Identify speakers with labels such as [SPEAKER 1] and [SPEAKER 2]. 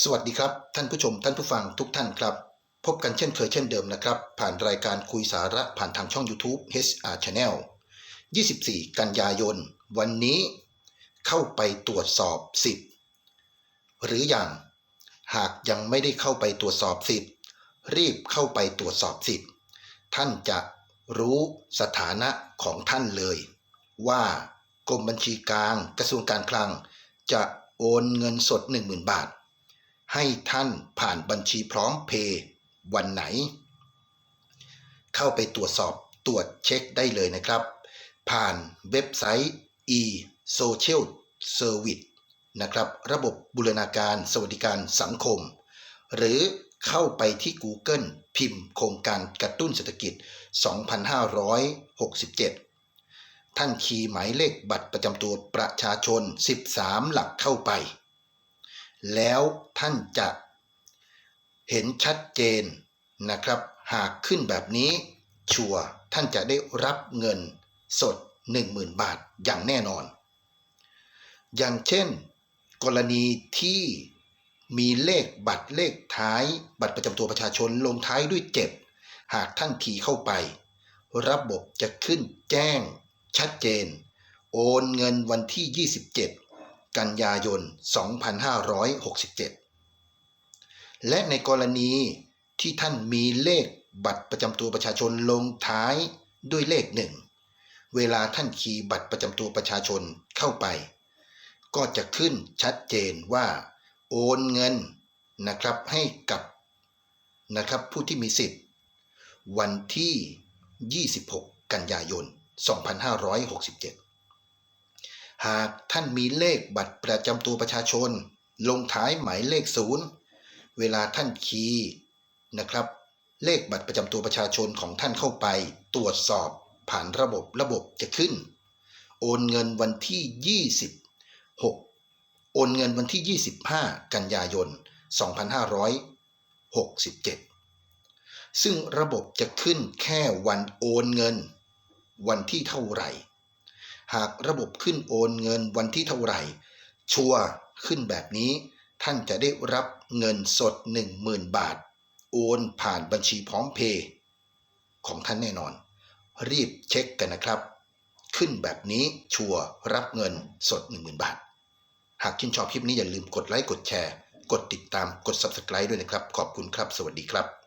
[SPEAKER 1] สวัสดีครับ ท่านผู้ชมท่านผู้ฟังทุกท่านครับ พบกันเช่นเคยเช่นเดิมนะครับ ผ่านรายการคุยสาระผ่านทางช่อง YouTube HR Channel 24 กันยายน วันนี้เข้าไปตรวจสอบสิทธิ์หรืออยังหากยังไม่ได้เข้าไปตรวจสอบสิทธิ์รีบเข้าไปตรวจสอบสิทธิ์ท่านจะรู้สถานะของท่านเลย ว่ากรมบัญชีกลางกระทรวงการคลัง จะโอนเงินสด 10,000 บาท ให้ท่านผ่านบัญชีพร้อมเพย์วันไหน เข้าไปตรวจสอบตรวจเช็คได้เลยนะครับ ผ่านเว็บไซต์ e-social service นะครับ ระบบบูรณาการสวัสดิการสังคม หรือเข้าไปที่ Google พิมพ์โครงการกระตุ้นเศรษฐกิจ 2567 ท่านคีย์หมายเลขบัตรประจำตัวประชาชน 13 หลักเข้าไป แล้วท่านจะเห็นชัดเจนนะครับ หากขึ้นแบบนี้ชัวร์ท่านจะได้รับเงินสด 10,000 บาทอย่างแน่นอน อย่างเช่น กรณีที่มีเลขบัตรเลขท้าย บัตรประจำตัวประชาชนลงท้ายด้วย 7 หากท่านคีย์เข้าไป ระบบจะขึ้นแจ้งชัดเจน โอนเงินวันที่ 27 กันยายน 2567 และในกรณีที่ท่านมีเลขบัตรประจำตัวประชาชนลงท้ายด้วยเลขหนึ่งเวลาท่านคีย์บัตรประจำตัวประชาชนเข้าไป ก็จะขึ้นชัดเจนว่า โอนเงินนะครับให้กับนะครับผู้ที่มีสิทธิ์ วันที่ 26 กันยายน 2567 หากท่านมีเลขบัตรประจำตัวประชาชน ลงท้ายหมายเลขศูนย์เวลาท่านคีย์นะครับ เลขบัตรประจำตัวประชาชนของท่านเข้าไป ตรวจสอบผ่านระบบระบบจะขึ้น โอนเงินวันที่ 26 โอนเงินวันที่ 25 กันยายน 2567 ซึ่งระบบจะขึ้นแค่วันโอนเงิน วันที่เท่าไหร่ หากระบบขึ้นโอนเงินวันที่เท่าไหร่ ชัวร์ขึ้นแบบนี้ ท่านจะได้รับเงินสด 10,000 บาท โอนผ่านบัญชีพร้อมเพย์ของท่านแน่นอน รีบเช็คกันนะครับ ขึ้นแบบนี้ชัวร์รับเงินสด 10,000 บาท หากชื่นชอบคลิปนี้อย่าลืมกดไลค์กดแชร์ กดติดตามกด Subscribe ด้วยนะครับ ขอบคุณครับ สวัสดีครับ